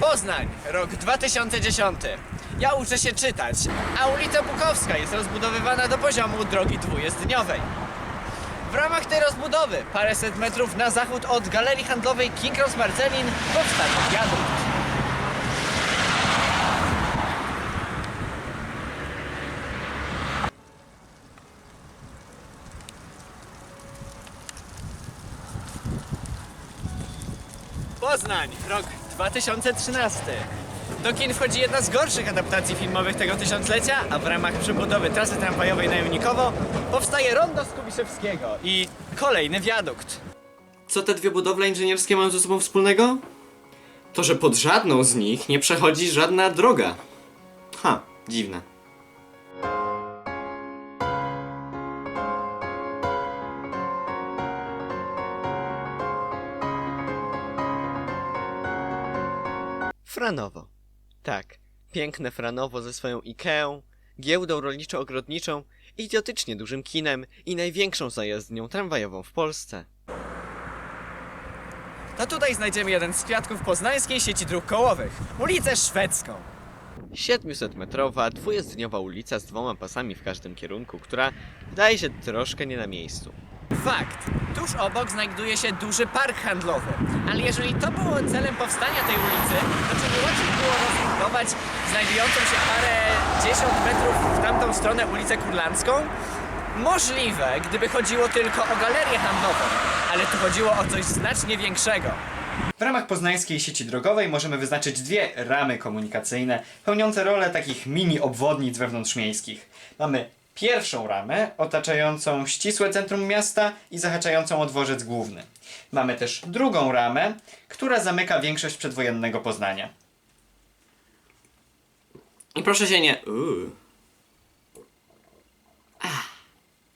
Poznań, rok 2010. Ja uczę się czytać, a ulica Bukowska jest rozbudowywana do poziomu drogi dwujezdniowej. W ramach tej rozbudowy, paręset metrów na zachód od galerii handlowej King Cross Marcelin, powstanie wiadukt. Poznań, rok 2013. Do kin wchodzi jedna z gorszych adaptacji filmowych tego tysiąclecia, a w ramach przebudowy trasy tramwajowej na Junikowo powstaje rondo Skubiszewskiego i kolejny wiadukt. Co te dwie budowle inżynierskie mają ze sobą wspólnego? To, że pod żadną z nich nie przechodzi żadna droga. Ha, dziwne. Franowo. Tak, piękne Franowo ze swoją Ikeą, giełdą rolniczo-ogrodniczą, idiotycznie dużym kinem i największą zajezdnią tramwajową w Polsce. To tutaj znajdziemy jeden z kwiatków poznańskiej sieci dróg kołowych, ulicę Szwedzką. 700-metrowa, dwujezdniowa ulica z dwoma pasami w każdym kierunku, która wydaje się troszkę nie na miejscu. Fakt. Tuż obok znajduje się duży park handlowy. Ale jeżeli to było celem powstania tej ulicy, to czy nie łatwiej było rozbudować znajdującą się parę dziesiąt metrów w tamtą stronę ulicę Kurlandzką? Możliwe, gdyby chodziło tylko o galerię handlową, ale tu chodziło o coś znacznie większego. W ramach poznańskiej sieci drogowej możemy wyznaczyć dwie ramy komunikacyjne, pełniące rolę takich mini obwodnic wewnątrzmiejskich. Mamy pierwszą ramę, otaczającą ścisłe centrum miasta i zahaczającą o dworzec główny. Mamy też drugą ramę, która zamyka większość przedwojennego Poznania. I proszę się nie... Ach.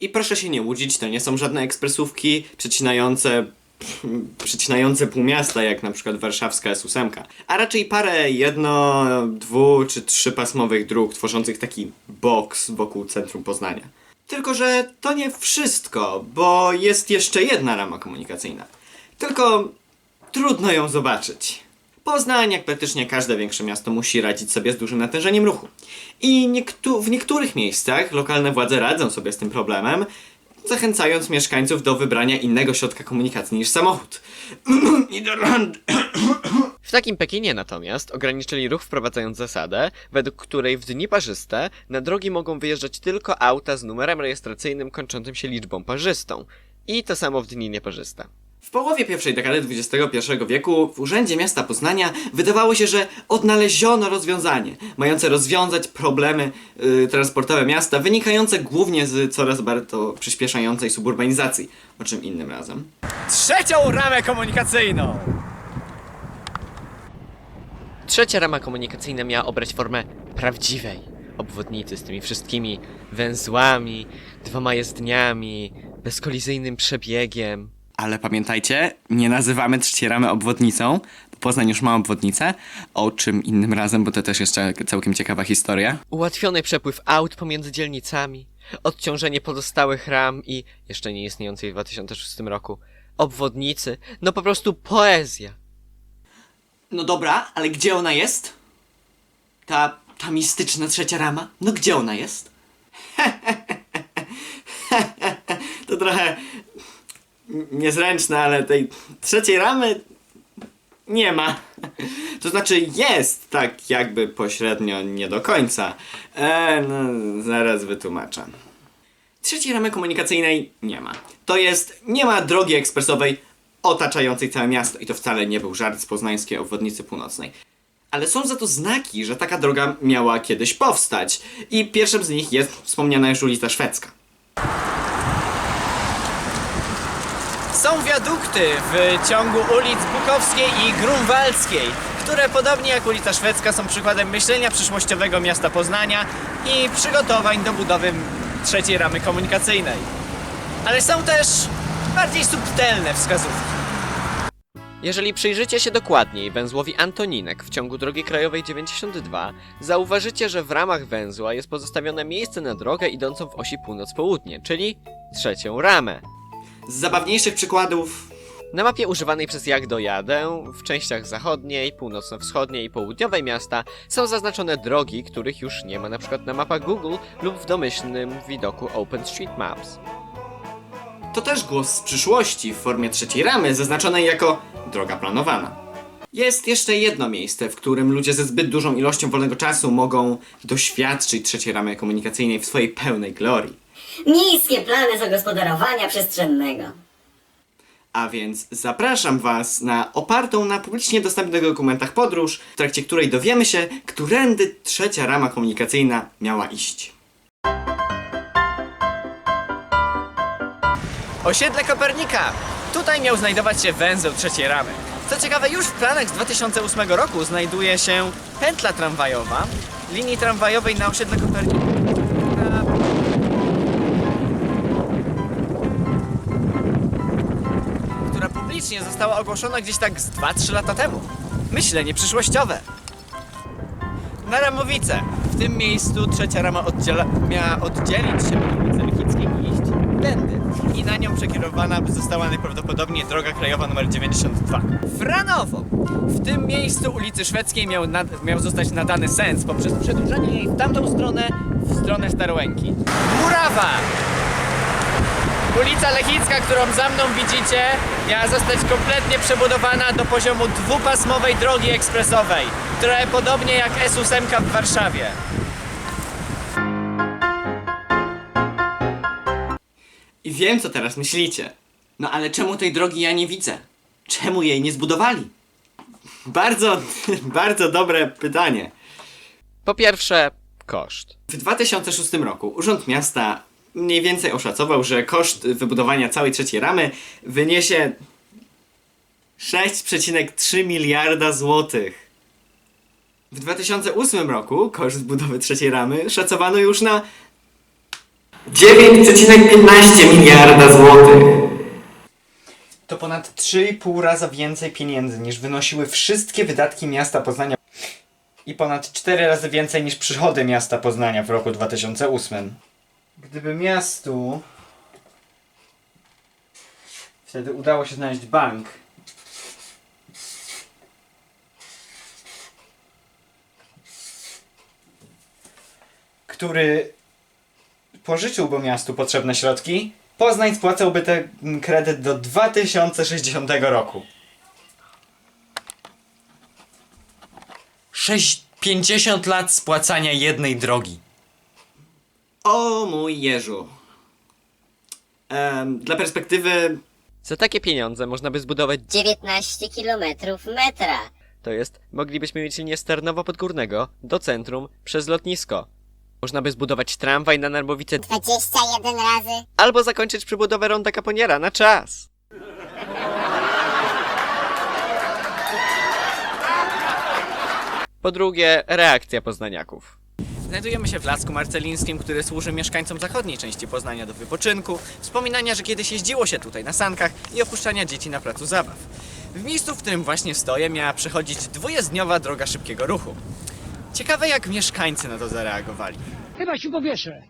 I proszę się nie łudzić, to nie są żadne ekspresówki przecinające przecinające pół miasta, jak na przykład warszawska S8, a raczej parę jedno, dwu czy trzypasmowych dróg tworzących taki boks wokół centrum Poznania. Tylko, że to nie wszystko, bo jest jeszcze jedna rama komunikacyjna. Tylko trudno ją zobaczyć. Poznań, jak praktycznie każde większe miasto, musi radzić sobie z dużym natężeniem ruchu. I niektó- w niektórych miejscach lokalne władze radzą sobie z tym problemem, zachęcając mieszkańców do wybrania innego środka komunikacji niż samochód. W takim Pekinie natomiast ograniczyli ruch wprowadzając zasadę, według której w dni parzyste na drogi mogą wyjeżdżać tylko auta z numerem rejestracyjnym kończącym się liczbą parzystą. I to samo w dni nieparzyste. W połowie pierwszej dekady XXI wieku w Urzędzie Miasta Poznania wydawało się, że odnaleziono rozwiązanie, mające rozwiązać problemy y, transportowe miasta, wynikające głównie z coraz bardzo przyspieszającej suburbanizacji. O czym innym razem. Trzecią ramę komunikacyjną! Trzecia rama komunikacyjna miała obrać formę prawdziwej obwodnicy z tymi wszystkimi węzłami, dwoma jezdniami, bezkolizyjnym przebiegiem. Ale pamiętajcie, nie nazywamy trzeciej ramy obwodnicą, bo Poznań już ma obwodnicę, o czym innym razem, bo to też jeszcze całkiem ciekawa historia. Ułatwiony przepływ aut pomiędzy dzielnicami, odciążenie pozostałych ram i, jeszcze nie istniejącej w 2006 roku, obwodnicy, no po prostu poezja. No dobra, ale gdzie ona jest? Ta, ta mistyczna trzecia rama? No gdzie ona jest? to trochę niezręczne, ale tej trzeciej ramy nie ma. To znaczy jest tak jakby pośrednio nie do końca. E, no, zaraz wytłumaczę. Trzeciej ramy komunikacyjnej nie ma. To jest, nie ma drogi ekspresowej otaczającej całe miasto i to wcale nie był żart z poznańskiej obwodnicy północnej. Ale są za to znaki, że taka droga miała kiedyś powstać. I pierwszym z nich jest wspomniana już ulica Szwedzka. Są wiadukty w ciągu ulic Bukowskiej i Grunwaldzkiej, które podobnie jak ulica Szwedzka są przykładem myślenia przyszłościowego miasta Poznania i przygotowań do budowy trzeciej ramy komunikacyjnej. Ale są też bardziej subtelne wskazówki. Jeżeli przyjrzycie się dokładniej węzłowi Antoninek w ciągu drogi krajowej 92, zauważycie, że w ramach węzła jest pozostawione miejsce na drogę idącą w osi północ-południe, czyli trzecią ramę. Z zabawniejszych przykładów Na mapie używanej przez Jak dojadę w częściach zachodniej, północno-wschodniej i południowej miasta są zaznaczone drogi, których już nie ma na przykład na mapach Google lub w domyślnym widoku OpenStreetMaps. To też głos z przyszłości w formie trzeciej ramy, zaznaczonej jako droga planowana. Jest jeszcze jedno miejsce, w którym ludzie ze zbyt dużą ilością wolnego czasu mogą doświadczyć trzeciej ramy komunikacyjnej w swojej pełnej glorii. Niskie plany zagospodarowania przestrzennego. A więc zapraszam Was na opartą na publicznie dostępnych dokumentach podróż, w trakcie której dowiemy się, którędy trzecia rama komunikacyjna miała iść. Osiedle Kopernika! Tutaj miał znajdować się węzeł trzeciej ramy. Co ciekawe, już w planach z 2008 roku znajduje się pętla tramwajowa linii tramwajowej na osiedle Kopernika. Publicznie została ogłoszona gdzieś tak z 2-3 lata temu. Myślenie przyszłościowe. Na Ramowice. W tym miejscu trzecia rama oddziela, miała oddzielić się od ulicy Lechickiej i iść tędy. I na nią przekierowana by została najprawdopodobniej droga krajowa nr 92. Franowo! W tym miejscu ulicy Szwedzkiej miał, nad, miał zostać nadany sens poprzez przedłużenie jej w tamtą stronę, w stronę Starołęki. Murawa! Ulica Lechicka, którą za mną widzicie, miała zostać kompletnie przebudowana do poziomu dwupasmowej drogi ekspresowej, trochę podobnie jak S8 w Warszawie. I wiem, co teraz myślicie. No ale czemu tej drogi ja nie widzę? Czemu jej nie zbudowali? Bardzo, bardzo dobre pytanie. Po pierwsze, koszt. W 2006 roku Urząd Miasta mniej więcej oszacował, że koszt wybudowania całej trzeciej ramy wyniesie 6,3 miliarda złotych. W 2008 roku koszt budowy trzeciej ramy szacowano już na 9,15 miliarda złotych. To ponad 3,5 raza więcej pieniędzy niż wynosiły wszystkie wydatki miasta Poznania i ponad 4 razy więcej niż przychody miasta Poznania w roku 2008. Gdyby miastu wtedy udało się znaleźć bank, który pożyczyłby miastu potrzebne środki, Poznań spłacałby ten kredyt do 2060 roku. 6, 50 lat spłacania jednej drogi. O mój Jeżu. Em, dla perspektywy Za takie pieniądze można by zbudować 19 kilometrów metra. To jest, moglibyśmy mieć linię Starnowa-Podgórnego do centrum przez lotnisko. Można by zbudować tramwaj na Narbowice 21 razy. albo zakończyć przebudowę Ronda Caponiera na czas. Po drugie, reakcja poznaniaków. Znajdujemy się w Lasku Marcelińskim, który służy mieszkańcom zachodniej części Poznania do wypoczynku, wspominania, że kiedyś jeździło się tutaj na sankach i opuszczania dzieci na placu zabaw. W miejscu, w którym właśnie stoję, miała przechodzić dwujezdniowa droga szybkiego ruchu. Ciekawe, jak mieszkańcy na to zareagowali. Chyba się powieszę.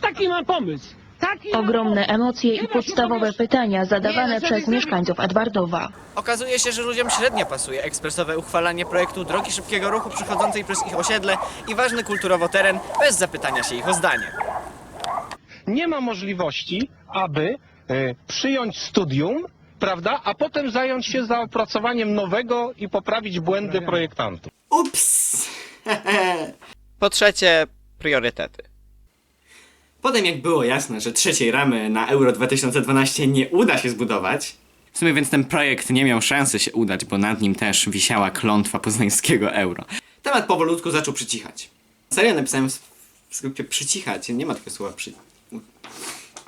Taki mam pomysł. Ogromne emocje i podstawowe pytania zadawane Nie, przez mieszkańców Edwardowa. Okazuje się, że ludziom średnio pasuje ekspresowe uchwalanie projektu drogi szybkiego ruchu przechodzącej przez ich osiedle i ważny kulturowo teren bez zapytania się ich o zdanie. nie ma możliwości, aby e, przyjąć studium, prawda, a potem zająć się zaopracowaniem nowego i poprawić błędy projektantów. ups. Po trzecie, priorytety. Potem jak było jasne, że trzeciej ramy na Euro 2012 nie uda się zbudować, w sumie więc ten projekt nie miał szansy się udać, bo nad nim też wisiała klątwa poznańskiego euro. Temat powolutku zaczął przycichać. Serio napisałem w skrócie przycichać, nie ma takiego słowa przy...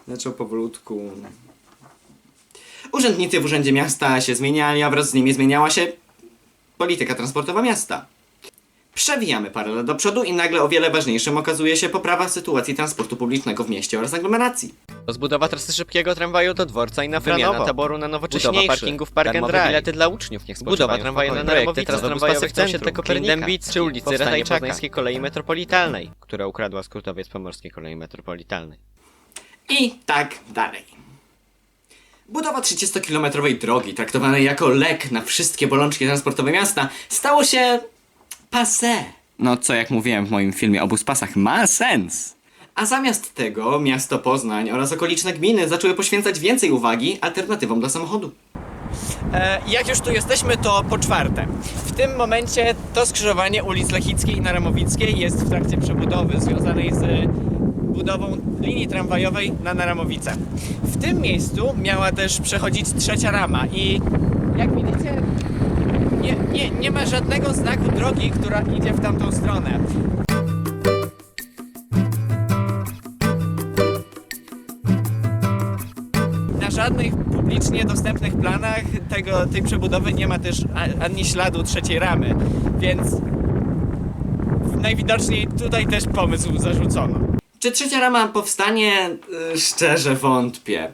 Zaczął powolutku... Urzędnicy w Urzędzie Miasta się zmieniali, a wraz z nimi zmieniała się polityka transportowa miasta. Przewijamy parę lat do przodu i nagle o wiele ważniejszym okazuje się poprawa sytuacji transportu publicznego w mieście oraz aglomeracji. Rozbudowa trasy szybkiego tramwaju do dworca i na wymiana Franowo. taboru na nowocześniejszy. Budowa parkingów Park and Darmowe Drive. bilety dla uczniów, niech Budowa tramwaju na Narbowice, tramwajowych autobusy w centrum, osiedle Kopernika, czy ulicy powstanie Poznańskiej kolei metropolitalnej, która ukradła skrótowiec pomorskiej kolei metropolitalnej. I tak dalej. Budowa 30-kilometrowej drogi, traktowanej jako lek na wszystkie bolączki transportowe miasta, stało się passé. No, co jak mówiłem w moim filmie o buspasach, ma sens. A zamiast tego miasto Poznań oraz okoliczne gminy zaczęły poświęcać więcej uwagi alternatywom dla samochodu. E, jak już tu jesteśmy, to po czwarte. W tym momencie to skrzyżowanie ulic Lechickiej i Naramowickiej jest w trakcie przebudowy związanej z budową linii tramwajowej na Naramowice. W tym miejscu miała też przechodzić trzecia rama i jak widzicie nie, nie, nie ma żadnego znaku drogi, która idzie w tamtą stronę. Na żadnych publicznie dostępnych planach tego, tej przebudowy nie ma też ani śladu trzeciej ramy, więc najwidoczniej tutaj też pomysł zarzucono. Czy trzecia rama powstanie? Y, Szczerze wątpię.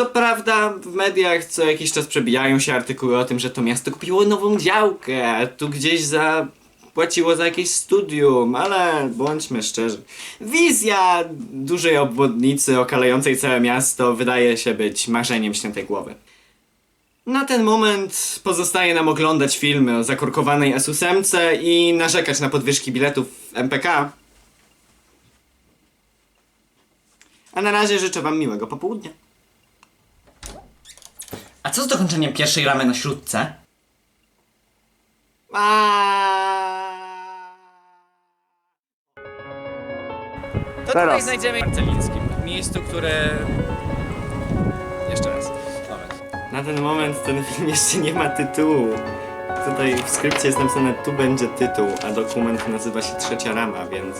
Co prawda w mediach co jakiś czas przebijają się artykuły o tym, że to miasto kupiło nową działkę, tu gdzieś zapłaciło za jakieś studium, ale bądźmy szczerzy. Wizja dużej obwodnicy okalającej całe miasto wydaje się być marzeniem śniętej głowy. Na ten moment pozostaje nam oglądać filmy o zakorkowanej S8 i narzekać na podwyżki biletów w MPK, A na razie życzę wam miłego popołudnia. A co z dokończeniem pierwszej ramy na śródce? To tutaj znajdziemy w Marcelińskim, miejscu, które... Jeszcze raz. Moment. Na ten moment ten film jeszcze nie ma tytułu. Tutaj w skrypcie jest napisane tu będzie tytuł, a dokument nazywa się Trzecia Rama, więc